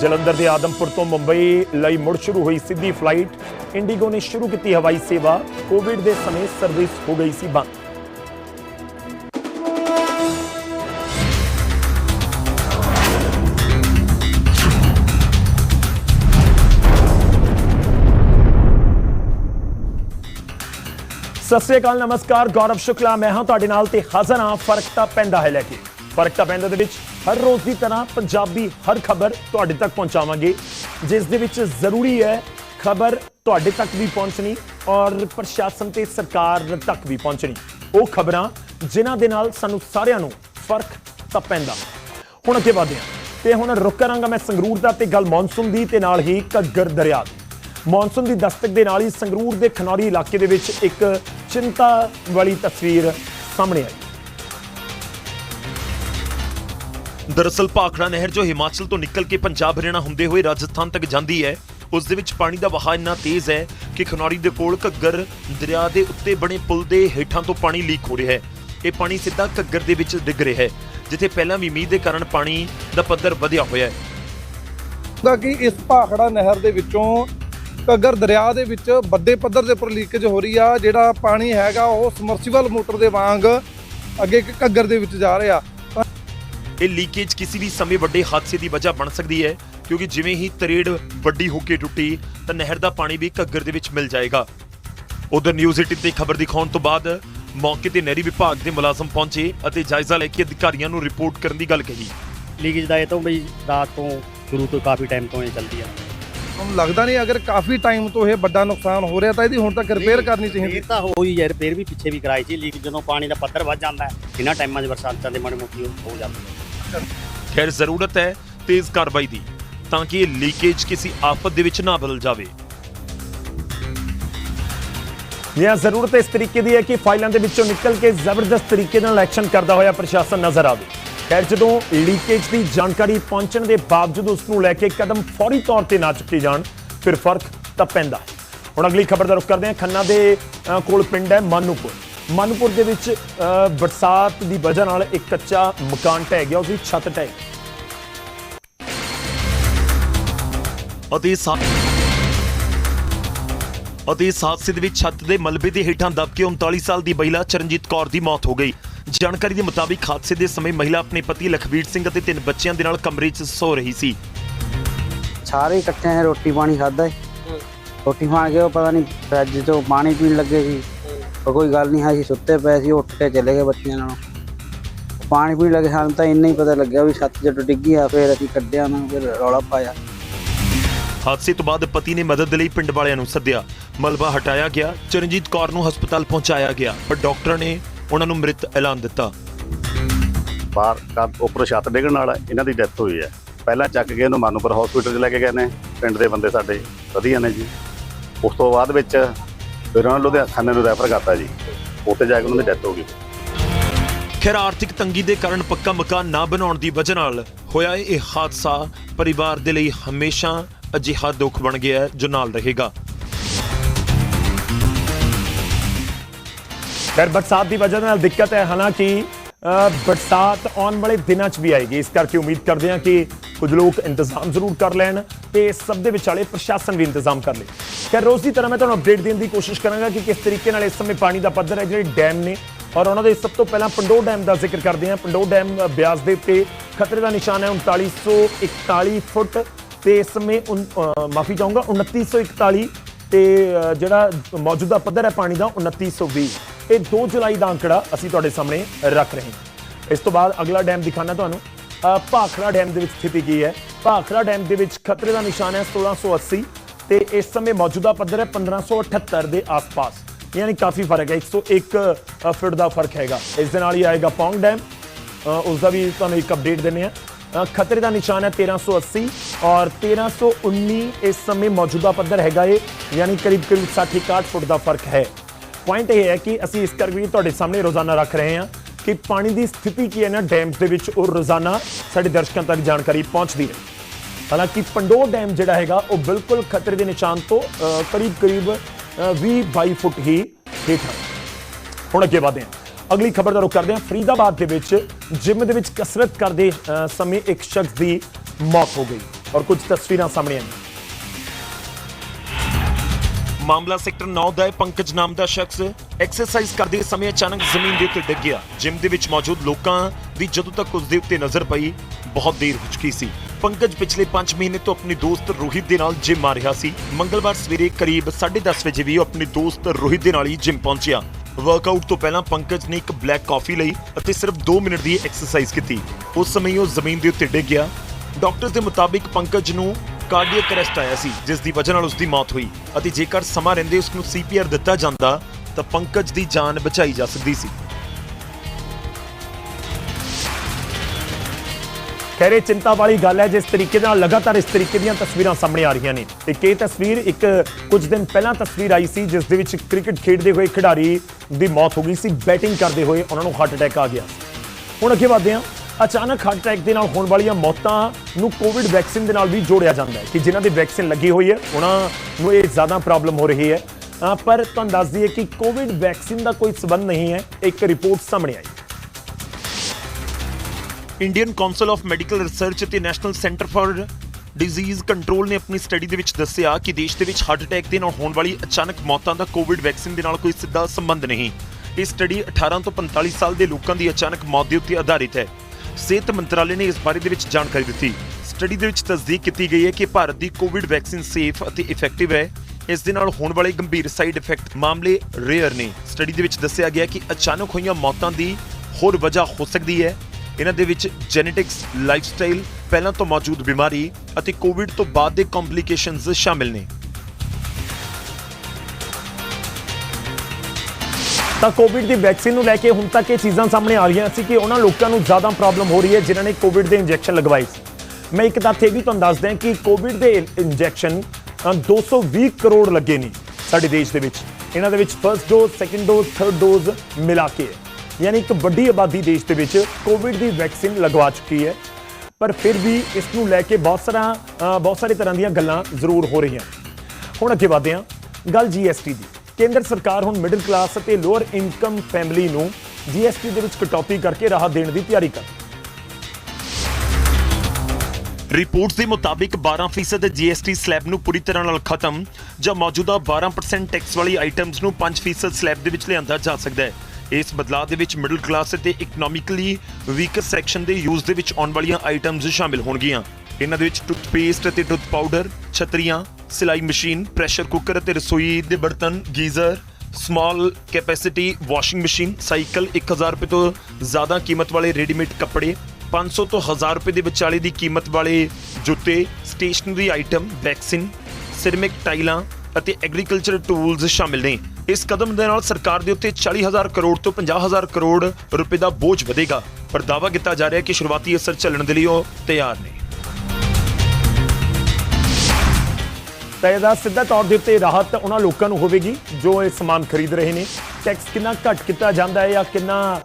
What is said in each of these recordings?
ਜਲੰਧਰ ਦੇ ਆਦਮਪੁਰ ਤੋਂ ਮੁੰਬਈ ਲਈ ਮੁੜ ਸ਼ੁਰੂ ਹੋਈ ਸਿੱਧੀ ਫਲਾਈਟ। ਇੰਡੀਗੋ ਨੇ ਸ਼ੁਰੂ ਕੀਤੀ ਹਵਾਈ ਸੇਵਾ। ਕੋਵਿਡ ਦੇ ਸਮੇਂ ਸਰਵਿਸ ਹੋ ਗਈ ਸੀ ਬੰਦ। ਸਤਿ ਸ੍ਰੀ ਅਕਾਲ, ਨਮਸਕਾਰ। ਗੌਰਵ ਸ਼ੁਕਲਾ, ਮੈਂ ਹਾਂ ਤੁਹਾਡੇ ਨਾਲ ਤੇ ਹਾਜ਼ਰ ਹਾਂ। ਫ਼ਰਕ ਤਾਂ ਪੈਂਦਾ ਹੈ ਲੈ ਕੇ। ਫ਼ਰਕ ਤਾਂ ਪੈਂਦਾ ਦੇ ਵਿੱਚ ਹਰ ਰੋਜ਼ ਦੀ ਤਰ੍ਹਾਂ ਪੰਜਾਬੀ ਹਰ ਖਬਰ ਤੁਹਾਡੇ ਤੱਕ ਪਹੁੰਚਾਵਾਂਗੇ, ਜਿਸ ਦੇ ਵਿੱਚ ਜ਼ਰੂਰੀ ਹੈ ਖਬਰ ਤੁਹਾਡੇ ਤੱਕ ਵੀ ਪਹੁੰਚਣੀ ਔਰ ਪ੍ਰਸ਼ਾਸਨ ਤੇ ਸਰਕਾਰ ਤੱਕ ਵੀ ਪਹੁੰਚਣੀ। ਉਹ ਖਬਰਾਂ ਜਿਨ੍ਹਾਂ ਦੇ ਨਾਲ ਸਾਨੂੰ ਸਾਰਿਆਂ ਨੂੰ ਫ਼ਰਕ ਤਾਂ ਪੈਂਦਾ। ਹੁਣ ਅੱਗੇ ਵਧਦੇ ਹਾਂ ਤੇ ਹੁਣ ਰੁਕ ਕਰਾਂਗਾ ਮੈਂ ਸੰਗਰੂਰ ਦਾ ਤੇ ਗੱਲ ਮੌਨਸੂਨ ਦੀ ਤੇ ਨਾਲ ਹੀ ਘੱਗਰ ਦਰਿਆ ਦੀ ਮੌਨਸੂਨ ਦੀ ਦਸਤਕ ਦੇ ਨਾਲ ਹੀ ਸੰਗਰੂਰ ਦੇ ਖਨੌਰੀ ਇਲਾਕੇ ਦੇ ਵਿੱਚ ਇੱਕ ਚਿੰਤਾ ਵਾਲੀ ਤਸਵੀਰ ਸਾਹਮਣੇ ਆਈ। ਦਰਅਸਲ ਭਾਖੜਾ ਨਹਿਰ ਜੋ ਹਿਮਾਚਲ ਤੋਂ ਨਿਕਲ ਕੇ ਪੰਜਾਬ, ਹਰਿਆਣਾ ਹੁੰਦੇ ਹੋਏ ਰਾਜਸਥਾਨ ਤੱਕ ਜਾਂਦੀ ਹੈ। ਉਸ ਦੇ ਵਿੱਚ ਪਾਣੀ ਦਾ ਵਹਾਅ ਇੰਨਾ ਤੇਜ਼ ਹੈ ਕਿ ਖਨੌਰੀ ਦੇ ਕੋਲ ਘੱਗਰ ਦਰਿਆ ਦੇ ਉੱਤੇ ਬਣੇ ਪੁਲ ਦੇ ਹੇਠਾਂ ਤੋਂ ਪਾਣੀ ਲੀਕ ਹੋ ਰਿਹਾ ਹੈ। ਇਹ ਪਾਣੀ ਸਿੱਧਾ ਘੱਗਰ ਦੇ ਵਿੱਚ ਡਿੱਗ ਰਿਹਾ ਹੈ, ਜਿੱਥੇ ਪਹਿਲਾਂ ਵੀ ਮੀਂਹ ਦੇ ਕਾਰਨ ਪਾਣੀ ਦਾ ਪੱਧਰ ਵਧਿਆ ਹੋਇਆ ਹੈ। ਦਾ ਕਿ ਇਸ ਭਾਖੜਾ ਨਹਿਰ ਦੇ ਵਿੱਚੋਂ ਘੱਗਰ ਦਰਿਆ ਦੇ ਵਿੱਚ ਵੱਡੇ ਪੱਧਰ ਦੇ ਉੱਪਰ ਲੀਕੇਜ ਹੋ ਰਹੀ ਆ, ਜਿਹੜਾ ਪਾਣੀ ਹੈਗਾ ਉਹ ਸਮਰਸੀਬਲ ਮੋਟਰ ਦੇ ਵਾਂਗ ਅੱਗੇ ਘੱਗਰ ਦੇ ਵਿੱਚ ਜਾ ਰਿਹਾ। ਇਹ ਲੀਕੇਜ ਕਿਸੇ ਵੀ ਸਮੇਂ ਵੱਡੇ ਹਾਦਸੇ ਦੀ ਵਜ੍ਹਾ ਬਣ ਸਕਦੀ ਹੈ ਕਿਉਂਕਿ ਜਿਵੇਂ ਹੀ ਤਰੇੜ ਵੱਡੀ ਹੋ ਕੇ ਟੁੱਟੀ ਤਾਂ ਨਹਿਰ ਦਾ ਪਾਣੀ ਵੀ ਘੱਗਰ ਦੇ ਵਿੱਚ ਮਿਲ ਜਾਏਗਾ। ਉਧਰ ਨਿਊਜ਼ 18 ਤੇ ਖਬਰ ਦਿਖਾਉਣ ਤੋਂ ਬਾਅਦ ਮੌਕੇ ਤੇ ਨਹਿਰੀ ਵਿਭਾਗ ਦੇ ਮੁਲਾਜ਼ਮ ਪਹੁੰਚੇ ਅਤੇ ਜਾਇਜ਼ਾ ਲੈ ਕੇ ਅਧਿਕਾਰੀਆਂ ਨੂੰ ਰਿਪੋਰਟ ਕਰਨ ਦੀ ਗੱਲ ਕਹੀ। ਲੀਕੇਜ ਦਾ ਇਹ ਤੋਂ ਬਈ ਰਾਤ ਤੋਂ ਸ਼ੁਰੂ ਤੋਂ ਕਾਫੀ ਟਾਈਮ ਤੋਂ ਇਹ ਚੱਲਦੀ ਆ। ਹੁਣ ਲੱਗਦਾ ਨਹੀਂ ਅਗਰ ਕਾਫੀ ਟਾਈਮ ਤੋਂ ਇਹ ਵੱਡਾ ਨੁਕਸਾਨ ਹੋ ਰਿਹਾ ਤਾਂ ਇਹਦੀ ਹੁਣ ਤੱਕ ਰਿਪੇਅਰ ਕਰਨੀ ਚਾਹੀਦੀ। ਇਹ ਤਾਂ ਹੋਈ ਯਾਰ ਫੇਰ ਵੀ ਪਿੱਛੇ ਵੀ ਕਰਾਈ ਸੀ। ਲੀਕ ਜਦੋਂ ਪਾਣੀ ਦਾ ਪੱਧਰ ਵੱਧ ਜਾਂਦਾ ਹੈ ਇਹਨਾਂ ਟਾਈਮਾਂ 'ਚ ਬਰਸਾਤਾਂ ਦੇ ਮਾੜੀ ਮੋਟੀ ਹੋ ਜਾਂਦੀ ਹੈ ਖੈਰ, ਜ਼ਰੂਰਤ ਹੈ ਤੇਜ਼ ਕਾਰਵਾਈ ਦੀ, ਤਾਂ ਕਿ ਇਹ ਲੀਕੇਜ ਕਿਸੇ ਆਫਤ ਦੇ ਵਿੱਚ ਨਾ ਬਦਲ ਜਾਵੇ। ਇਹ ਜ਼ਰੂਰਤ ਇਸ ਤਰੀਕੇ ਦੀ ਹੈ ਕਿ ਫਾਈਲਾਂ ਦੇ ਵਿੱਚੋਂ ਨਿਕਲ ਕੇ ਜ਼ਬਰਦਸਤ ਤਰੀਕੇ ਨਾਲ ਐਕਸ਼ਨ ਕਰਦਾ ਹੋਇਆ ਪ੍ਰਸ਼ਾਸਨ ਨਜ਼ਰ ਆਵੇ। ਖੈਰ, ਜਦੋਂ ਲੀਕੇਜ ਦੀ ਜਾਣਕਾਰੀ ਪਹੁੰਚਣ ਦੇ ਬਾਵਜੂਦ ਉਸ ਨੂੰ ਲੈ ਕੇ ਕਦਮ ਫੌਰੀ ਤੌਰ ਤੇ ਨਾ ਚੁੱਕੇ ਜਾਣ, ਫਿਰ ਫ਼ਰਕ ਤਾਂ ਪੈਂਦਾ ਹੁਣ ਅਗਲੀ ਖਬਰ ਦਾ ਰੁਖ ਕਰਦੇ ਹਾਂ। ਖੰਨਾ ਦੇ ਕੋਲ ਪਿੰਡ ਹੈ ਮਾਨੂਪੁਰ। ਮਾਨੂਪੁਰ ਦੇ ਵਿੱਚ ਬਰਸਾਤ ਦੀ ਵਜ੍ਹਾ ਨਾਲ ਇੱਕ ਕੱਚਾ ਮਕਾਨ ਢਹਿ ਗਿਆ ਉਸ ਦੀ ਛੱਤ ਢਹਿ ਗਈ। ਅਤੇ ਅਤੇ ਇਸ ਹਾਦਸੇ ਦੇ ਵਿੱਚ ਛੱਤ ਦੇ ਮਲਬੇ ਦੇ ਹੇਠਾਂ ਦਬ ਕੇ 39 ਸਾਲ ਦੀ ਮਹਿਲਾ ਚਰਨਜੀਤ ਕੌਰ ਦੀ ਮੌਤ ਹੋ ਗਈ। ਜਾਣਕਾਰੀ ਦੇ ਮੁਤਾਬਿਕ ਹਾਦਸੇ ਦੇ ਸਮੇਂ ਮਹਿਲਾ ਆਪਣੇ ਪਤੀ ਲਖਵੀਰ ਸਿੰਘ ਅਤੇ ਤਿੰਨ ਬੱਚਿਆਂ ਦੇ ਨਾਲ ਕਮਰੇ 'ਚ ਸੌ ਰਹੀ ਸੀ। ਸਾਰੇ ਇਕੱਠੇ ਰੋਟੀ ਪਾਣੀ ਖਾਦਾ ਰੋਟੀ ਖਾਣ ਕੇ ਉਹ ਪਤਾ ਨਹੀਂ ਫਰਿੱਜ ਚੋਂ ਪਾਣੀ ਪੀਣ ਲੱਗੇ ਸੀ। ਉਹ ਕੋਈ ਗੱਲ ਨਹੀਂ ਅਸੀਂ ਸੁੱਤੇ ਪਏ ਸੀ ਉੱਠ ਕੇ ਚਲੇ ਗਏ ਬੱਚਿਆਂ ਨਾਲ। ਪਾਣੀ ਪੀਣ ਲੱਗੇ ਸਾਨੂੰ ਤਾਂ ਇੰਨਾ ਹੀ ਪਤਾ ਲੱਗਿਆ ਵੀ ਛੱਤ ਜਦੋਂ ਡਿੱਗੀ ਆ ਫਿਰ ਅਸੀਂ ਕੱਢਿਆ ਨਾ ਫਿਰ ਰੌਲਾ ਪਾਇਆ। ਹਾਦਸੇ ਤੋਂ ਬਾਅਦ ਪਤੀ ਨੇ ਮਦਦ ਲਈ ਪਿੰਡ ਵਾਲਿਆਂ ਨੂੰ ਸੱਦਿਆ। ਮਲਬਾ ਹਟਾਇਆ ਗਿਆ ਚਰਨਜੀਤ ਕੌਰ ਨੂੰ ਹਸਪਤਾਲ ਪਹੁੰਚਾਇਆ ਗਿਆ ਪਰ ਡਾਕਟਰ ਨੇ ਉਹਨਾਂ ਨੂੰ ਮ੍ਰਿਤ ਐਲਾਨ ਦਿੱਤਾ। ਬਾਹਰ ਕੰਧ ਉੱਪਰ ਛੱਤ ਡਿੱਗਣ ਨਾਲ ਇਹਨਾਂ ਦੀ ਡੈਥ ਹੋਈ ਹੈ। ਪਹਿਲਾਂ ਚੱਕ ਕੇ ਇਹਨੂੰ ਮਾਨੂਪੁਰ ਹਸਪੀਟਲ 'ਚ ਲੈ ਕੇ ਗਏ ਨੇ ਪਿੰਡ ਦੇ ਬੰਦੇ ਸਾਡੇ ਵਧੀਆ ਨੇ ਜੀ। ਉਸ ਤੋਂ ਬਾਅਦ ਵਿੱਚ ਫਿਰ ਉਹਨਾਂ ਲੁਧਿਆਣਾ ਖਾਨੇ ਨੂੰ ਰੈਫਰ ਕਰਤਾ ਜੀ। ਉੱਥੇ ਜਾ ਕੇ ਉਹਨਾਂ ਦੀ ਡੈਥ ਹੋ ਗਈ। ਖੈਰ ਆਰਥਿਕ ਤੰਗੀ ਦੇ ਕਾਰਨ ਪੱਕਾ ਮਕਾਨ ਨਾ ਬਣਾਉਣ ਦੀ ਵਜ੍ਹਾ ਨਾਲ ਹੋਇਆ ਇਹ ਹਾਦਸਾ। ਪਰਿਵਾਰ ਦੇ ਲਈ ਹਮੇਸ਼ਾ ਅਜਿਹਾ ਦੁੱਖ ਬਣ ਗਿਆ ਹੈ ਜੋ ਨਾਲ ਰਹੇਗਾ। ਖੈਰ ਬਰਸਾਤ ਦੀ ਵਜ੍ਹਾ ਨਾਲ ਦਿੱਕਤ ਹੈ। ਹਾਲਾਂਕਿ ਬਰਸਾਤ ਆਉਣ ਵਾਲੇ ਦਿਨਾਂ 'ਚ ਵੀ ਆਏਗੀ। ਇਸ ਕਰਕੇ ਉਮੀਦ ਕਰਦੇ ਹਾਂ ਕਿ ਕੁਝ ਲੋਕ ਇੰਤਜ਼ਾਮ ਜ਼ਰੂਰ ਕਰ ਲੈਣ ਤੇ ਸਭ ਦੇ ਵਿਚਾਲੇ ਪ੍ਰਸ਼ਾਸਨ ਵੀ ਇੰਤਜ਼ਾਮ ਕਰ ਲੇ। ਖੈਰ ਰੋਜ਼ ਦੀ ਤਰ੍ਹਾਂ ਮੈਂ ਤੁਹਾਨੂੰ ਅਪਡੇਟ ਦੇਣ ਦੀ ਕੋਸ਼ਿਸ਼ ਕਰਾਂਗਾ ਕਿ ਕਿਸ ਤਰੀਕੇ ਨਾਲ ਇਸ ਸਮੇਂ ਪਾਣੀ ਦਾ ਪੱਧਰ ਹੈ ਜਿਹੜੇ ਡੈਮ ਨੇ। ਔਰ ਉਹਨਾਂ ਦੇ ਸਭ ਤੋਂ ਪਹਿਲਾਂ ਪੰਡੋ ਡੈਮ ਦਾ ਜ਼ਿਕਰ ਕਰਦੇ ਹਾਂ। ਪੰਡੋ ਡੈਮ ਅ, ਬਿਆਸ ਦੇ ਉੱਤੇ ਖਤਰੇ ਦਾ ਨਿਸ਼ਾਨ ਹੈ 3941 ਫੁੱਟ ਤੇ ਇਸ ਸਮੇਂ ਮਾਫੀ ਚਾਹੂੰਗਾ 2941 ਤੇ ਅ, ਜਿਹੜਾ ਮੌਜੂਦਾ ਪੱਧਰ ਹੈ ਪਾਣੀ ਦਾ 2920 ਇਹ 2 ਜੁਲਾਈ ਦਾ ਅੰਕੜਾ ਅਸੀਂ ਤੁਹਾਡੇ ਸਾਹਮਣੇ ਰੱਖ ਰਹੇ ਹਾਂ। ਇਸ ਤੋਂ ਬਾਅਦ ਅਗਲਾ ਡੈਮ ਦਿਖਾਣਾ ਤੁਹਾਨੂੰ। ਭਾਖੜਾ ਡੈਮ ਦੇ ਵਿੱਚ ਸਥਿਤੀ ਕੀ ਹੈ? ਭਾਖੜਾ ਡੈਮ ਦੇ ਵਿੱਚ ਖਤਰੇ ਦਾ ਨਿਸ਼ਾਨ ਹੈ 1680 ਤੇ ਇਸ ਸਮੇਂ ਮੌਜੂਦਾ ਪੱਧਰ ਹੈ 1578 ਦੇ ਆਸ-ਪਾਸ। ਯਾਨੀ ਕਾਫੀ ਫ਼ਰਕ ਹੈ 101 ਅ, ਫੁੱਟ ਦਾ ਫ਼ਰਕ ਹੈਗਾ। ਇਸ ਦੇ ਨਾਲ ਹੀ ਆਏਗਾ ਪੌਂਗ ਡੈਮ। ਅ, ਉਸ ਦਾ ਵੀ ਤੁਹਾਨੂੰ ਇੱਕ ਅਪਡੇਟ ਦਿੰਨੇ ਆ ਖਤਰੇ ਦਾ ਨਿਸ਼ਾਨ ਹੈ 1380 ਔਰ 1319 ਇਸ ਸਮੇਂ ਮੌਜੂਦਾ ਪੱਧਰ ਹੈਗਾ ਏ ਯਾਨੀ ਕਰੀਬ ਕਰੀਬ 60 61 ਫੁੱਟ ਦਾ ਫ਼ਰਕ ਹੈ। ਪੁਆਇੰਟ ਇਹ ਹੈ ਕਿ ਅਸੀਂ ਇਸ ਕਰਕੇ ਵੀ ਤੁਹਾਡੇ ਸਾਹਮਣੇ ਰੋਜ਼ਾਨਾ ਰੱਖ ਰਹੇ ਹਾਂ। ਕਿ ਪਾਣੀ ਦੀ ਸਥਿਤੀ ਕੀ ਹੈ ਨਾ ਡੈਮਸ ਦੇ ਵਿੱਚ ਉਹ ਰੋਜ਼ਾਨਾ ਸਾਡੇ ਦਰਸ਼ਕਾਂ ਤੱਕ ਜਾਣਕਾਰੀ ਪਹੁੰਚਦੀ ਹੈ। ਹਾਲਾਂਕਿ ਪੰਡੋ ਡੈਮ ਜਿਹੜਾ ਹੈਗਾ, ਉਹ ਬਿਲਕੁਲ ਖਤਰੇ ਦੇ ਨਿਸ਼ਾਨ ਤੋਂ ਕਰੀਬ ਕਰੀਬ 20 22 ਫੁੱਟ ਹੀ ਹੇਠਾਂ ਹੁਣ ਅੱਗੇ ਵਧਦੇ ਹਾਂ। ਅਗਲੀ ਖਬਰ ਦਾ ਰੁਖ ਕਰਦੇ ਹਾਂ। ਫਰੀਦਾਬਾਦ ਦੇ ਵਿੱਚ ਜਿਮ ਦੇ ਵਿੱਚ ਕਸਰਤ ਕਰਦੇ ਸਮੇਂ ਇੱਕ ਸ਼ਖਸ ਦੀ ਮੌਤ ਹੋ ਗਈ। ਔਰ ਕੁਝ ਤਸਵੀਰਾਂ ਸਾਹਮਣੇ ਆਈਆਂ। ਮਾਮਲਾ ਸੈਕਟਰ 9 ਦਾ ਪੰਕਜ ਨਾਮ ਦਾ ਸ਼ਖਸ ਐਕਸਰਸਾਈਜ਼ ਕਰਦੇ ਸਮੇਂ ਅਚਾਨਕ ਜ਼ਮੀਨ ਦੇ ਉੱਤੇ ਡਿੱਗ ਗਿਆ। ਜਿਮ ਦੇ ਵਿੱਚ ਮੌਜੂਦ ਲੋਕਾਂ ਦੀ ਜਦੋਂ ਤੱਕ ਉਸ ਦੇ ਉੱਤੇ ਨਜ਼ਰ ਪਈ, ਬਹੁਤ ਦੇਰ ਹੋ ਚੁੱਕੀ ਸੀ। ਪੰਕਜ ਪਿਛਲੇ 5 ਮਹੀਨੇ ਤੋਂ ਆਪਣੀ ਦੋਸਤ ਰੋਹਿਤ ਦੇ ਨਾਲ ਜਿਮ ਆ ਰਿਹਾ ਸੀ। ਮੰਗਲਵਾਰ ਸਵੇਰੇ ਕਰੀਬ 10:30 ਵਜੇ ਵੀ ਉਹ ਆਪਣੇ ਦੋਸਤ ਰੋਹਿਤ ਦੇ ਨਾਲ ਹੀ ਜਿਮ ਪਹੁੰਚਿਆ। ਵਰਕਆਊਟ ਤੋਂ ਪਹਿਲਾਂ ਪੰਕਜ ਨੇ ਇੱਕ ਬਲੈਕ ਕਾਫੀ ਲਈ ਅਤੇ ਸਿਰਫ 2 ਮਿੰਟ ਦੀ ਐਕਸਰਸਾਈਜ਼ ਕੀਤੀ। ਉਸ ਸਮੇਂ ਹੀ ਉਹ ਜ਼ਮੀਨ ਦੇ ਉੱਤੇ ਡਿੱਗ ਗਿਆ। ਡਾਕਟਰ ਦੇ ਮੁਤਾਬਿਕ ਪੰਕਜ ਨੂੰ ਕਾਰਡੀਅਕ ਅਰੈਸਟ ਆਇਆ ਸੀ, ਜਿਸ ਦੀ ਵਜ੍ਹਾ ਨਾਲ ਉਸ ਦੀ ਮੌਤ ਹੋਈ। ਅਤੇ ਜੇਕਰ ਸਮਾਂ ਰਹਿੰਦੇ ਉਸ ਨੂੰ ਸੀਪੀਆਰ ਦਿੱਤਾ ਜਾਂਦਾ, ਤਾਂ ਪੰਕਜ ਦੀ ਜਾਨ ਬਚਾਈ ਜਾ ਸਕਦੀ ਸੀ। ਖੈਰੇ ਚਿੰਤਾ ਵਾਲੀ ਗੱਲ ਹੈ, ਜਿਸ ਤਰੀਕੇ ਨਾਲ ਲਗਾਤਾਰ ਇਸ ਤਰੀਕੇ ਦੀਆਂ ਤਸਵੀਰਾਂ ਸਾਹਮਣੇ ਆ ਰਹੀਆਂ ਨੇ। ਇੱਕ ਇਹ ਤਸਵੀਰ, ਇੱਕ ਕੁਝ ਦਿਨ ਪਹਿਲਾਂ ਤਸਵੀਰ ਆਈ ਸੀ, ਜਿਸ ਦੇ ਵਿੱਚ ਕ੍ਰਿਕਟ ਖੇਡਦੇ ਹੋਏ ਖਿਡਾਰੀ ਦੀ ਮੌਤ ਹੋ ਗਈ ਸੀ, ਬੈਟਿੰਗ ਕਰਦੇ ਹੋਏ ਉਹਨਾਂ ਨੂੰ ਹਾਰਟ ਅਟੈਕ ਆ ਗਿਆ। ਹੁਣ ਅੱਗੇ ਵਧਦੇ ਹਾਂ। ਅਚਾਨਕ ਹਾਰਟ ਅਟੈਕ ਦੇ ਨਾਲ ਹੋਣ ਵਾਲੀਆਂ ਮੌਤਾਂ ਨੂੰ ਕੋਵਿਡ ਵੈਕਸੀਨ ਦੇ ਨਾਲ ਵੀ ਜੋੜਿਆ ਜਾਂਦਾ ਹੈ ਕਿ ਜਿਨ੍ਹਾਂ ਦੇ ਵੈਕਸੀਨ ਲੱਗੀ ਹੋਈ ਹੈ, ਉਹਨਾਂ ਨੂੰ ਇਹ ਜ਼ਿਆਦਾ ਪ੍ਰੋਬਲਮ ਹੋ ਰਹੀ ਹੈ। ਪਰ ਤੁਹਾਨੂੰ ਦੱਸ ਦਈਏ ਕਿ ਕੋਵਿਡ ਵੈਕਸੀਨ ਦਾ ਕੋਈ ਸਬੰਧ ਨਹੀਂ ਹੈ, ਇੱਕ ਰਿਪੋਰਟ ਸਾਹਮਣੇ ਆਈ। Indian Council of Medical Research ਅਤੇ National Centre for Disease Control ਨੇ ਆਪਣੀ ਸਟੱਡੀ ਦੇ ਵਿੱਚ ਦੱਸਿਆ ਕਿ ਦੇਸ਼ ਦੇ ਵਿੱਚ ਹਾਰਟ ਅਟੈਕ ਦੇ ਨਾਲ ਹੋਣ ਵਾਲੀ ਅਚਾਨਕ ਮੌਤਾਂ ਦਾ ਕੋਵਿਡ ਵੈਕਸੀਨ ਦੇ ਨਾਲ ਕੋਈ ਸਿੱਧਾ ਸੰਬੰਧ ਨਹੀਂ। ਇਹ ਸਟੱਡੀ 18 ਤੋਂ 45 ਸਾਲ ਦੇ ਲੋਕਾਂ ਦੀ ਅਚਾਨਕ ਮੌਤ ਦੇ ਉੱਤੇ ਆਧਾਰਿਤ ਹੈ। ਸਿਹਤ ਮੰਤਰਾਲੇ ਨੇ ਇਸ ਬਾਰੇ ਦੇ ਵਿੱਚ ਜਾਣਕਾਰੀ ਦਿੱਤੀ। ਸਟੱਡੀ ਦੇ ਵਿੱਚ ਤਸਦੀਕ ਕੀਤੀ ਗਈ ਹੈ ਕਿ ਭਾਰਤ ਦੀ ਕੋਵਿਡ ਵੈਕਸੀਨ ਸੇਫ ਅਤੇ ਇਫੈਕਟਿਵ ਹੈ। ਇਸ ਦੇ ਨਾਲ ਹੋਣ ਵਾਲੇ ਗੰਭੀਰ ਸਾਈਡ ਇਫੈਕਟ ਮਾਮਲੇ ਰੇਅਰ ਨੇ। ਸਟੱਡੀ ਦੇ ਵਿੱਚ ਦੱਸਿਆ ਗਿਆ ਕਿ ਅਚਾਨਕ ਹੋਈਆਂ ਮੌਤਾਂ ਦੀ ਹੋਰ ਵਜ੍ਹਾ ਹੋ ਸਕਦੀ ਹੈ। ਇਹਨਾਂ ਦੇ ਵਿੱਚ ਜੈਨੇਟਿਕਸ, ਲਾਈਫਸਟਾਈਲ, ਪਹਿਲਾਂ ਤੋਂ ਮੌਜੂਦ ਬਿਮਾਰੀ ਅਤੇ ਕੋਵਿਡ ਤੋਂ ਬਾਅਦ ਦੇ ਕੰਪਲਿਕੇਸ਼ਨਸ ਸ਼ਾਮਿਲ ਨੇ। ਤਾਂ ਕੋਵਿਡ ਦੀ ਵੈਕਸੀਨ ਨੂੰ ਲੈ ਕੇ ਹੁਣ ਤੱਕ ਇਹ ਚੀਜ਼ਾਂ ਸਾਹਮਣੇ ਆ ਰਹੀਆਂ ਸੀ ਕਿ ਉਹਨਾਂ ਲੋਕਾਂ ਨੂੰ ਜ਼ਿਆਦਾ ਪ੍ਰੋਬਲਮ ਹੋ ਰਹੀ ਹੈ, ਜਿਨ੍ਹਾਂ ਨੇ ਕੋਵਿਡ ਦੇ ਇੰਜੈਕਸ਼ਨ ਲਗਵਾਏ ਸੀ। ਮੈਂ ਇੱਕ ਤੱਥ ਇਹ ਵੀ ਤੁਹਾਨੂੰ ਦੱਸ ਦਿਆਂ ਕਿ ਕੋਵਿਡ ਦੇ ਇੰਜੈਕਸ਼ਨ 220 ਕਰੋੜ ਲੱਗੇ ਨੇ ਸਾਡੇ ਦੇਸ਼ ਦੇ ਵਿੱਚ। ਇਹਨਾਂ ਦੇ ਵਿੱਚ first dose second dose third dose ਮਿਲਾ ਕੇ ਯਾਨੀ ਇੱਕ ਵੱਡੀ ਆਬਾਦੀ ਦੇਸ਼ ਦੇ ਵਿੱਚ ਕੋਵਿਡ ਦੀ ਵੈਕਸੀਨ ਲਗਵਾ ਚੁੱਕੀ ਹੈ। ਪਰ ਫਿਰ ਵੀ ਇਸ ਨੂੰ ਲੈ ਕੇ ਬਹੁਤ ਸਾਰਾ ਬਹੁਤ ਸਾਰੇ ਤਰ੍ਹਾਂ ਦੀਆਂ ਗੱਲਾਂ ਜ਼ਰੂਰ ਹੋ ਰਹੀਆਂ। ਹੁਣ ਅੱਗੇ ਵਧਦੇ ਹਾਂ। ਗੱਲ ਜੀਐਸਟੀ ਦੀ। ਕੇਂਦਰ ਸਰਕਾਰ ਹੁਣ ਮਿਡਲ ਕਲਾਸ ਅਤੇ ਲੋਅਰ ਇਨਕਮ ਫੈਮਿਲੀ ਨੂੰ ਜੀਐਸਟੀ ਦੇ ਵਿੱਚ ਕਟੌਤੀ ਕਰਕੇ ਰਾਹਤ ਦੇਣ ਦੀ ਤਿਆਰੀ ਕਰ ਰਿਪੋਰਟਸ ਦੇ ਮੁਤਾਬਿਕ 12% ਜੀਐਸਟੀ ਸਲੈਬ ਨੂੰ ਪੂਰੀ ਤਰ੍ਹਾਂ ਨਾਲ ਖਤਮ ਜਾਂ ਮੌਜੂਦਾ 12% ਟੈਕਸ ਵਾਲੀ ਆਈਟਮਸ ਨੂੰ 5% ਸਲੈਬ ਦੇ ਵਿੱਚ ਲਿਆਂਦਾ ਜਾ ਸਕਦਾ ਹੈ। ਇਸ ਬਦਲਾਅ ਦੇ ਵਿੱਚ ਮਿਡਲ ਕਲਾਸ ਅਤੇ ਇਕਨੋਮਿਕਲੀ ਵੀਕਰ ਸੈਕਸ਼ਨ ਦੇ ਯੂਜ਼ ਦੇ ਵਿੱਚ ਆਉਣ ਵਾਲੀਆਂ ਆਈਟਮਸ ਸ਼ਾਮਿਲ ਹੋਣਗੀਆਂ। ਇਹਨਾਂ ਦੇ ਵਿੱਚ ਟੁੱਥਪੇਸਟ ਅਤੇ ਟੁੱਥ ਪਾਊਡਰ ਛਤਰੀਆਂ ਸਿਲਾਈ ਮਸ਼ੀਨ, ਪ੍ਰੈਸ਼ਰ ਕੁੱਕਰ ਅਤੇ ਰਸੋਈ ਦੇ ਬਰਤਨ, geyser, small capacity washing machine, cycle 1000 ਰੁਪਏ ਤੋਂ ਜ਼ਿਆਦਾ ਕੀਮਤ ਵਾਲੇ ਰੈਡੀਮੇਡ ਕੱਪੜੇ 500 ਤੋਂ 1000 ਰੁਪਏ ਦੇ ਵਿਚਾਲੇ ਦੀ ਕੀਮਤ ਵਾਲੇ ਜੁੱਤੇ ਸਟੇਸ਼ਨਰੀ ਆਈਟਮ ਵੈਕਸੀਨ ਸਿਰਮਿਕ ਟਾਈਲਾਂ ਅਤੇ ਐਗਰੀਕਲਚਰ ਟੂਲਸ ਸ਼ਾਮਿਲ ਨੇ। ਇਸ ਕਦਮ ਦੇ ਨਾਲ ਸਰਕਾਰ ਦੇ ਉੱਤੇ 40000 ਕਰੋੜ ਤੋਂ 50000 ਕਰੋੜ ਰੁਪਏ ਦਾ ਬੋਝ ਵਧੇਗਾ। ਪਰ ਦਾਅਵਾ ਕੀਤਾ ਜਾ ਰਿਹਾ ਹੈ ਕਿ ਸ਼ੁਰੂਆਤੀ ਅਸਰ ਚੱਲਣ ਦੇ ਲਈ ਉਹ ਤਿਆਰ ਨੇ। ਤਾਂ ਇਹਦਾ ਸਿੱਧਾ ਤੌਰ ਦੇ ਉੱਤੇ ਰਾਹਤ ਉਹਨਾਂ ਲੋਕਾਂ ਨੂੰ ਹੋਵੇਗੀ, ਜੋ ਇਹ ਸਮਾਨ ਖਰੀਦ ਰਹੇ ਨੇ। ਟੈਕਸ ਕਿੰਨਾ ਘੱਟ ਕੀਤਾ ਜਾਂਦਾ ਹੈ ਜਾਂ ਕਿੰਨਾ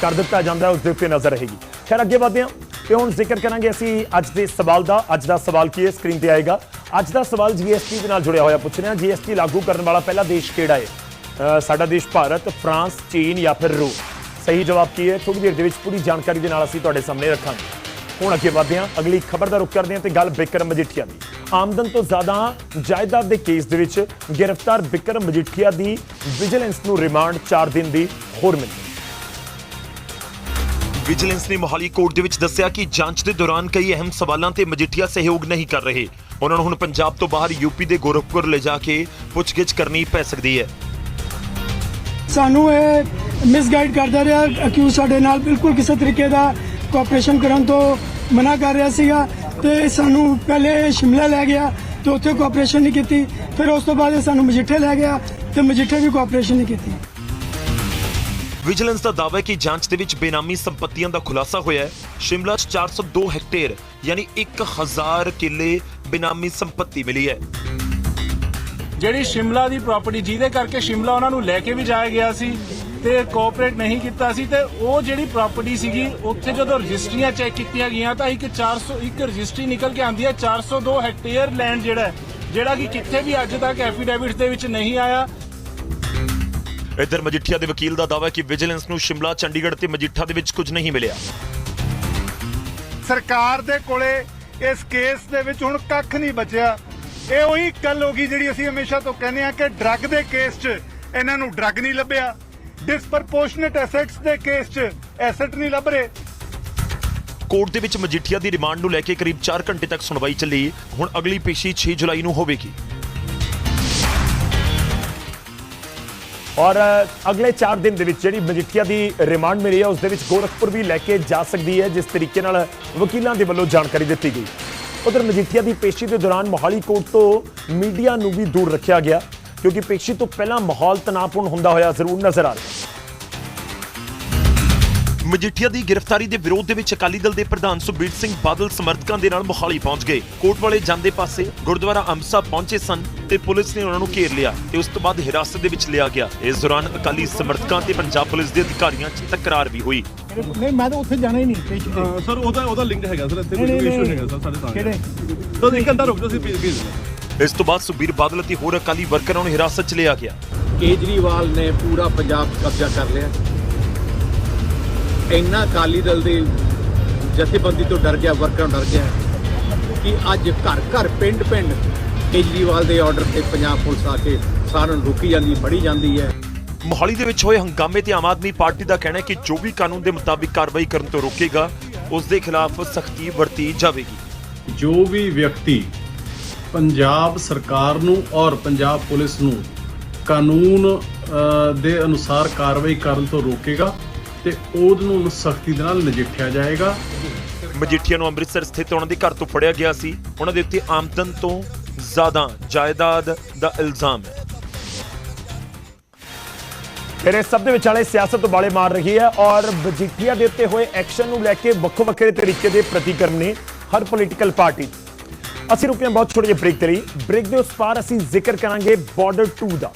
ਕਰ ਦਿੱਤਾ ਜਾਂਦਾ ਹੈ, ਉਸ ਦੇ ਉੱਤੇ ਨਜ਼ਰ ਰਹੇਗੀ। ਖੈਰ, ਅੱਗੇ ਵਧਦੇ ਹਾਂ ਤੇ ਹੁਣ ਜ਼ਿਕਰ ਕਰਾਂਗੇ ਅਸੀਂ ਅੱਜ ਦੇ ਸਵਾਲ ਦਾ। ਅੱਜ ਦਾ ਸਵਾਲ ਕੀ ਹੈ? ਸਕਰੀਨ ਤੇ ਆਏਗਾ। ਅੱਜ ਦਾ ਸਵਾਲ ਜੀਐਸਟੀ ਦੇ ਨਾਲ ਜੁੜਿਆ ਹੋਇਆ ਪੁੱਛ ਰਹੇ। ਹਾਂ ਜੀਐਸਟੀ ਲਾਗੂ ਕਰਨ ਵਾਲਾ ਪਹਿਲਾ ਦੇਸ਼ ਕਿਹੜਾ ਹੈ? ਸਾਡਾ ਦੇਸ਼ ਭਾਰਤ, ਫਰਾਂਸ, ਚੀਨ ਜਾਂ ਫਿਰ ਰੂਸ? ਸਹੀ ਜਵਾਬ ਕੀ ਹੈ? ਥੋੜੀ ਦੇਰ ਦੇ ਵਿੱਚ ਪੂਰੀ ਜਾਣਕਾਰੀ ਦੇ ਨਾਲ ਅਸੀਂ ਤੁਹਾਡੇ ਸਾਹਮਣੇ ਰੱਖਾਂਗੇ। ਹੁਣ ਅੱਗੇ ਵਧਦੇ ਹਾਂ। ਅਗਲੀ ਖਬਰ ਦਾ ਰੁਖ ਕਰਦੇ ਹਾਂ ਤੇ ਗੱਲ ਬਿਕਰਮ ਮਜੀਠੀਆ ਦੀ। ਆਮਦਨ ਤੋਂ ਜ਼ਿਆਦਾ ਜਾਇਦਾਦ ਦੇ ਕੇਸ ਦੇ ਵਿੱਚ ਗ੍ਰਿਫਤਾਰ ਬਿਕਰਮ ਮਜੀਠੀਆ ਦੀ ਵਿਜੀਲੈਂਸ ਨੂੰ ਰਿਮਾਂਡ 4 ਦਿਨ ਦੀ ਹੋਰ ਮਿਲੀ ਵਿਜੀਲੈਂਸ ਨੇ ਮੋਹਾਲੀ ਕੋਰਟ ਦੇ ਵਿੱਚ ਦੱਸਿਆ ਕਿ ਜਾਂਚ ਦੇ ਦੌਰਾਨ ਕਈ ਅਹਿਮ ਸਵਾਲਾਂ ਤੇ ਮਜੀਠੀਆ ਸਹਿਯੋਗ ਨਹੀਂ ਕਰ ਰਹੇ। ਉਹਨਾਂ ਨੂੰ ਹੁਣ ਪੰਜਾਬ ਤੋਂ ਬਾਹਰ ਯੂਪੀ ਦੇ ਗੋਰਖਪੁਰ ਲਿਜਾ ਕੇ ਪੁੱਛਗਿੱਛ ਕਰਨੀ ਪੈ ਸਕਦੀ ਹੈ। ਸਾਨੂੰ ਇਹ ਮਿਸਗਾਈਡ ਕਰਦਾ ਰਿਹਾ ਅਕਿਊਜ਼ ਸਾਡੇ ਨਾਲ ਬਿਲਕੁਲ ਕਿਸੇ ਤਰੀਕੇ ਦਾ ਕੋਆਪਰੇਸ਼ਨ ਕਰਨ ਤੋਂ ਮਨਾ ਕਰ ਰਿਹਾ ਸੀਗਾ। ਤੇ ਸਾਨੂੰ ਪਹਿਲੇ ਸ਼ਿਮਲਾ ਲੈ ਗਿਆ ਤੇ ਉੱਥੇ ਕੋਆਪਰੇਸ਼ਨ ਨਹੀਂ ਕੀਤੀ। ਫਿਰ ਉਸ ਤੋਂ ਬਾਅਦ ਇਹ ਸਾਨੂੰ ਮਜੀਠੇ ਲੈ ਗਿਆ ਤੇ ਮਜੀਠੇ ਵੀ ਕੋਆਪਰੇਸ਼ਨ ਨਹੀਂ ਕੀਤੀ। ਵਿਜੀਲੈਂਸ ਦਾ ਦਾਅਵਾ ਹੈ ਕਿ ਜਾਂਚ ਦੇ ਵਿੱਚ ਬੇਨਾਮੀ ਸੰਪਤੀਆਂ ਦਾ ਖੁਲਾਸਾ ਹੋਇਆ ਹੈ। ਸ਼ਿਮਲਾ 'ਚ 402 ਹੈਕਟੇਅਰ ਯਾਨੀ 1000 ਕਿੱਲੇ ਬੇਨਾਮੀ ਸੰਪਤੀ ਮਿਲੀ ਹੈ। ਜਿਹੜੀ ਸ਼ਿਮਲਾ ਦੀ ਪ੍ਰਾਪਰਟੀ ਜਿਹਦੇ ਕਰਕੇ ਸ਼ਿਮਲਾ ਉਹਨਾਂ ਨੂੰ ਲੈ ਕੇ ਵੀ ਜਾਇਆ ਗਿਆ ਸੀ ਤੇ ਕੋਆਪਰੇਟ ਨਹੀਂ ਕੀਤਾ ਸੀ ਤੇ ਉਹ ਜਿਹੜੀ ਪ੍ਰਾਪਰਟੀ ਸੀਗੀ ਉੱਥੇ ਜਦੋਂ ਰਜਿਸਟਰੀਆਂ ਚੈੱਕ ਕੀਤੀਆਂ ਗਈਆਂ ਤਾਂ ਇੱਕ 400 ਇੱਕ ਰਜਿਸਟਰੀ ਨਿਕਲ ਕੇ ਆਂਦੀ ਹੈ। 402 ਹੈਕਟੇਅਰ ਲੈਂਡ ਜਿਹੜਾ ਜਿਹੜਾ ਕਿ ਕਿੱਥੇ ਵੀ ਅੱਜ ਤੱਕ ਐਫੀਡੇਵਿਟਸ ਦੇ ਵਿੱਚ ਨਹੀਂ ਆਇਆ। ਇੱਧਰ ਮਜੀਠੀਆ ਦੇ ਵਕੀਲ ਦਾ ਦਾਅਵਾ ਹੈ ਕਿ ਵਿਜੀਲੈਂਸ ਨੂੰ ਸ਼ਿਮਲਾ ਚੰਡੀਗੜ੍ਹ ਤੇ ਮਜੀਠਾ ਦੇ ਵਿੱਚ ਕੁਝ ਨਹੀਂ ਮਿਲਿਆ। ਸਰਕਾਰ ਦੇ ਕੋਲੇ ਇਸ ਕੇਸ ਦੇ ਵਿੱਚ ਹੁਣ ਕੱਖ ਨਹੀਂ ਬਚਿਆ। ਇਹ ਉਹੀ ਗੱਲ ਹੋ ਗਈ ਜਿਹੜੀ ਅਸੀਂ ਹਮੇਸ਼ਾ ਤੋਂ ਕਹਿੰਦੇ ਆ ਕਿ ਡਰੱਗ ਦੇ ਕੇਸ 'ਚ ਇਹਨਾਂ ਨੂੰ ਡਰੱਗ ਨਹੀਂ ਲੱਭਿਆ। ਡਿਸਪਰਪੋਰਸ਼ਨੇਟ ਐਸੈਟਸ ਦੇ ਕੇਸ 'ਚ ਐਸੈਟ ਨਹੀਂ ਲੱਭ ਰਹੇ। ਕੋਰਟ ਦੇ ਵਿੱਚ ਮਜੀਠੀਆ ਦੀ ਰਿਮਾਂਡ ਨੂੰ ਲੈ ਕੇ ਕਰੀਬ 4 ਘੰਟੇ ਤੱਕ ਸੁਣਵਾਈ ਚੱਲੀ। ਹੁਣ ਅਗਲੀ ਪੇਸ਼ੀ 6 ਜੁਲਾਈ ਨੂੰ ਹੋਵੇਗੀ। ਔਰ ਅਗਲੇ 4 ਦਿਨ ਦੇ ਵਿੱਚ ਜਿਹੜੀ ਮਜੀਠੀਆ ਦੀ ਰਿਮਾਂਡ ਮਿਲੀ ਹੈ ਉਸ ਦੇ ਵਿੱਚ ਗੋਰਖਪੁਰ ਵੀ ਲੈ ਕੇ ਜਾ ਸਕਦੀ ਹੈ ਜਿਸ ਤਰੀਕੇ ਨਾਲ ਵਕੀਲਾਂ ਦੇ ਵੱਲੋਂ ਜਾਣਕਾਰੀ ਦਿੱਤੀ ਗਈ। ਉਧਰ ਮਜੀਠੀਆ ਦੀ ਪੇਸ਼ੀ ਦੇ ਦੌਰਾਨ ਮੋਹਾਲੀ ਕੋਰਟ ਤੋਂ ਮੀਡੀਆ ਨੂੰ ਵੀ ਦੂਰ ਰੱਖਿਆ ਗਿਆ। ਕਿਉਂਕਿ ਪੇਸ਼ੀ ਤੋਂ ਪਹਿਲਾਂ ਮਾਹੌਲ ਤਣਾਅਪੂਰਨ ਹੁੰਦਾ ਹੋਇਆ ਜ਼ਰੂਰ ਨਜ਼ਰ ਆ ਰਿਹਾ ਮਜੀਠੀਆ ਦੀ ਗ੍ਰਿਫਤਾਰੀ ਦੇ ਵਿਰੋਧ ਦੇ ਵਿੱਚ ਅਕਾਲੀ ਦਲ ਦੇ ਪ੍ਰਧਾਨ ਸੁਖਬੀਰ ਸਿੰਘ ਬਾਦਲ ਸਮਰਥਕਾਂ ਦੇ ਨਾਲ ਮੋਹਾਲੀ ਪਹੁੰਚ ਗਏ। ਕੋਰਟ ਵਾਲੇ ਜਾਂਦੇ ਪਾਸੇ ਗੁਰਦੁਆਰਾ ਅੰਮ੍ਰਿਤਸਰ ਪਹੁੰਚੇ ਸਨ ਤੇ ਪੁਲਿਸ ਨੇ ਉਹਨਾਂ ਨੂੰ ਘੇਰ ਲਿਆ ਤੇ ਉਸ ਤੋਂ ਬਾਅਦ ਹਿਰਾਸਤ ਦੇ ਵਿੱਚ ਲਿਆ ਗਿਆ। ਇਸ ਦੌਰਾਨ ਅਕਾਲੀ ਸਮਰਥਕਾਂ ਤੇ ਪੰਜਾਬ ਪੁਲਿਸ ਦੇ ਅਧਿਕਾਰੀਆਂ 'ਚ ਤਕਰਾਰ ਵੀ ਹੋਈ। ਨਹੀਂ ਮੈਂ ਤਾਂ ਉੱਥੇ ਜਾਣਾ ਹੀ ਨਹੀਂ। ਸਰ ਉਹਦਾ ਉਹਦਾ ਲਿੰਕ ਹੈਗਾ ਸਰ ਇੱਥੇ ਕੋਈ ਇਸ਼ੂ ਨਹੀਂ। ਹੈਗਾ ਸਰ ਸਾਡੇ ਤਾਂ ਕਿਹੜੇ? ਸਰ ਇੱਕ ਘੰਟਾ ਰੁਕ ਜਾਓ ਭੇਜ ਦਿੰਦੇ ਇਸ ਤੋਂ ਬਾਅਦ ਸੁਖਬੀਰ ਬਾਦਲ ਅਤੇ ਹੋਰ ਅਕਾਲੀ ਵਰਕਰਾਂ ਨੂੰ ਹਿਰਾਸਤ 'ਚ ਲਿਆ ਗਿਆ। ਕੇਜਰੀਵਾਲ ਨੇ ਪੂਰਾ ਪੰਜਾਬ ਕਬਜ਼ਾ ਕਰ ਲਿਆ। ਇੰਨਾ ਅਕਾਲੀ ਦਲ ਦੀ ਜਥੇਬੰਦੀ ਤੋਂ ਡਰ ਗਿਆ ਵਰਕਰਾਂ ਡਰ ਗਿਆ ਕਿ ਅੱਜ ਘਰ ਘਰ ਪਿੰਡ ਪਿੰਡ ਕੇਜਰੀਵਾਲ ਦੇ ਆਰਡਰ ਤੇ ਪੰਜਾਬ ਪੁਲਿਸ ਆ ਕੇ ਸਾਰਿਆਂ ਨੂੰ ਰੋਕੀ ਜਾਂਦੀ ਫੜੀ ਜਾਂਦੀ ਹੈ। ਮੋਹਾਲੀ ਦੇ ਵਿੱਚ ਹੋਏ ਹੰਗਾਮੇ ਤੇ ਆਮ ਆਦਮੀ ਪਾਰਟੀ ਦਾ ਕਹਿਣਾ ਹੈ ਕਿ ਜੋ ਵੀ ਕਾਨੂੰਨ ਦੇ ਮੁਤਾਬਿਕ ਕਾਰਵਾਈ ਕਰਨ ਤੋਂ ਰੋਕੇਗਾ ਉਸ ਦੇ ਖਿਲਾਫ ਸਖਤੀ ਵਰਤੀ ਜਾਵੇਗੀ। ਜੋ ਵੀ ਵਿਅਕਤੀ ਪੰਜਾਬ ਸਰਕਾਰ ਨੂੰ ਔਰ ਪੰਜਾਬ ਪੁਲਿਸ ਨੂੰ ਕਾਨੂੰਨ ਦੇ ਅਨੁਸਾਰ ਕਾਰਵਾਈ ਕਰਨ ਤੋਂ ਰੋਕੇਗਾ ਤੇ ਉਹਨੂੰ ਸਖਤੀ ਦੇ ਨਾਲ ਨਜਿੱਠਿਆ ਜਾਏਗਾ ਮਜੀਠੀਆ ਨੂੰ ਅੰਮ੍ਰਿਤਸਰ ਸਥਿਤ ਉਹਨਾਂ ਦੇ ਘਰ ਤੋਂ ਫੜਿਆ ਗਿਆ ਸੀ ਉਹਨਾਂ ਦੇ ਉੱਤੇ ਆਮਦਨ ਤੋਂ ਜ਼ਿਆਦਾ ਜਾਇਦਾਦ ਦਾ ਇਲਜ਼ਾਮ ਹੈ ਫਿਰ ਇਸ ਸਭ ਦੇ ਵਿਚਾਲੇ ਸਿਆਸਤ ਉਬਾਲੇ ਮਾਰ ਰਹੀ ਹੈ ਔਰ ਮਜੀਠੀਆ ਦੇ ਉੱਤੇ ਹੋਏ ਐਕਸ਼ਨ ਨੂੰ ਲੈ ਕੇ ਵੱਖੋ ਵੱਖਰੇ ਤਰੀਕੇ ਦੇ ਪ੍ਰਤੀਕਰਮ ਨੇ ਹਰ ਪੋਲੀਟੀਕਲ ਪਾਰਟੀ 'ਚ। ਅਸੀਂ ਰੁਕੇ ਬਹੁਤ ਛੋਟੇ ਜਿਹੇ ਬ੍ਰੇਕ ਤੇ ਲਈ। ਬ੍ਰੇਕ ਦੇ ਉਸ ਪਾਰ ਅਸੀਂ ਜ਼ਿਕਰ ਕਰਾਂਗੇ ਬਾਰਡਰ 2 ਦਾ।